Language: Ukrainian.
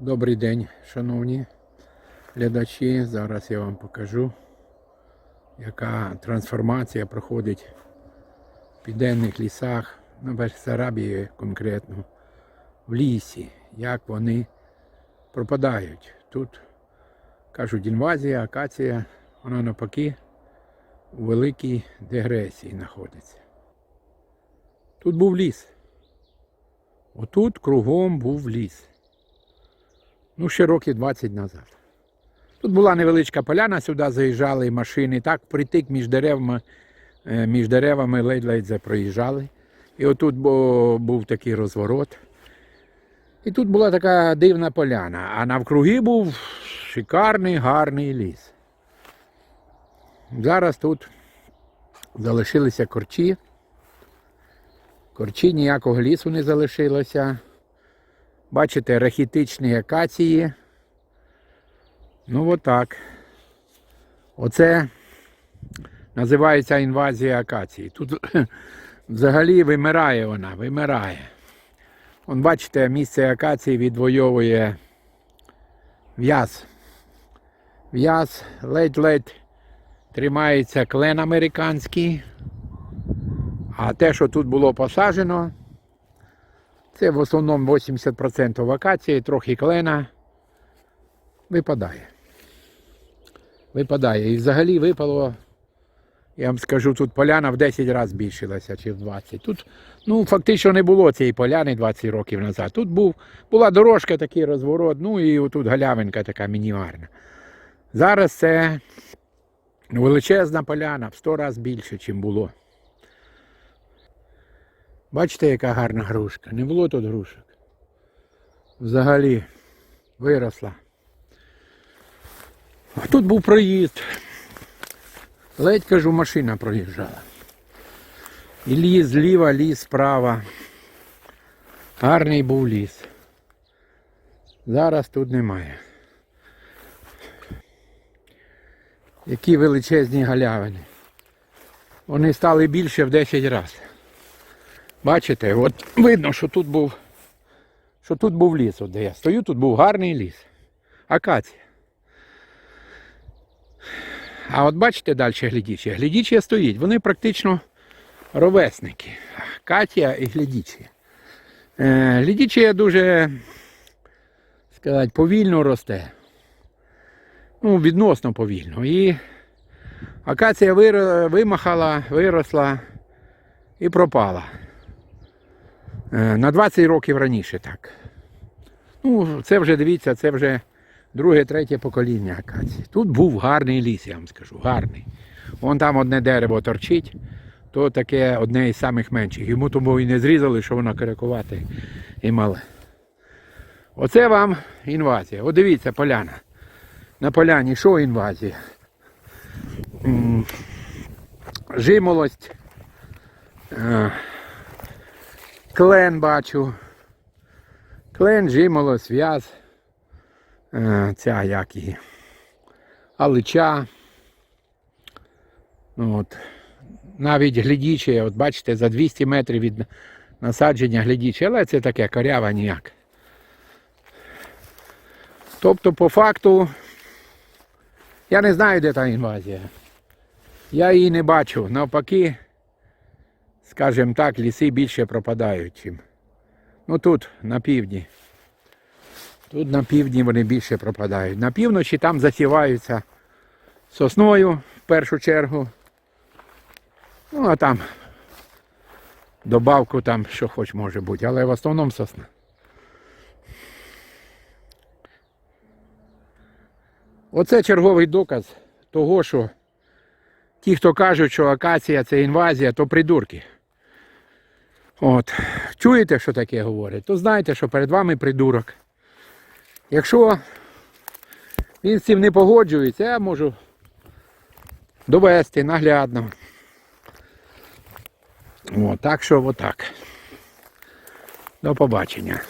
Добрий день, шановні глядачі. Зараз я вам покажу, яка трансформація проходить в південних лісах, на Бессарабії конкретно, в лісі, як вони пропадають. Тут кажуть інвазія, акація, вона навпаки у великій дегресії знаходиться. Тут був ліс. Отут кругом був ліс. Ну, ще років 20 назад. Тут була невеличка поляна, сюди заїжджали машини. Так, притик між деревами, е, між деревами ледь-ледь проїжджали. І отут був такий розворот. І тут була така дивна поляна, а навкруги був шикарний, гарний ліс. Зараз тут залишилися корчі. Корчі ніякого лісу не залишилося. Бачите, рахітичні акації. Ну отак. Оце називається інвазія акації. Тут взагалі вимирає вона, вимирає. Вон бачите, місце акації відвоює в'яз. В'яз ледь-ледь тримається клен американський. А те, що тут було посаджено, це в основному 80% вакації, трохи клена випадає. Випадає. І взагалі випало, я вам скажу, тут поляна в 10 разів збільшилася, чи в 20. Тут ну, фактично не було цієї поляни 20 років назад. Тут був, була дорожка, такий розворот, ну і отут галявинка така мінімальна. Зараз це величезна поляна, в 100 разів більше, ніж було. Бачите, яка гарна грушка. Не було тут грушок. Взагалі виросла. А тут був проїзд. Ледь кажу, машина проїжджала. І ліс зліва, ліс справа. Гарний був ліс. Зараз тут немає. Які величезні галявини. Вони стали більше в 10 разів. Бачите, от видно, що тут був, що тут був ліс, от де я стою, тут був гарний ліс. Акація. А от бачите далі глядічі. Глядічі стоїть, вони практично ровесники. Акація і глядічі. Е, глядічі дуже, сказати, повільно росте. Ну, відносно повільно. І акація вимахала, виросла і пропала. Е, На 20 років раніше так. Ну, це вже дивіться, це вже друге, третє покоління акації. Тут був гарний ліс, я вам скажу, гарний. Вон там одне дерево торчить, то таке одне із самих менших. Йому тому і не зрізали, що воно каракувати і мале. Оце вам інвазія. От дивіться, поляна. На поляні що інвазія? Жимолость. Клен бачу. Клен, жимолость, в'яз. Е, Ця як її. Алича. Ну, От. Навіть глядіче, от бачите, за 200 метрів від насадження глядіче, але це таке корява ніяк. Тобто, по факту, я не знаю, де та інвазія. Я її не бачу. Навпаки, скажімо так, ліси більше пропадають. Чим. Ну тут, на півдні. Тут на півдні вони більше пропадають. На півночі там засіваються сосною в першу чергу. Ну, а там добавку там, що хоч може бути, але в основному сосна. Оце черговий доказ того, що ті, хто кажуть, що акація це інвазія, то придурки. От. Чуєте, що таке говорять, то знайте, що перед вами придурок. Якщо він з цим не погоджується, я можу довести наглядно. От, так що отак. До побачення.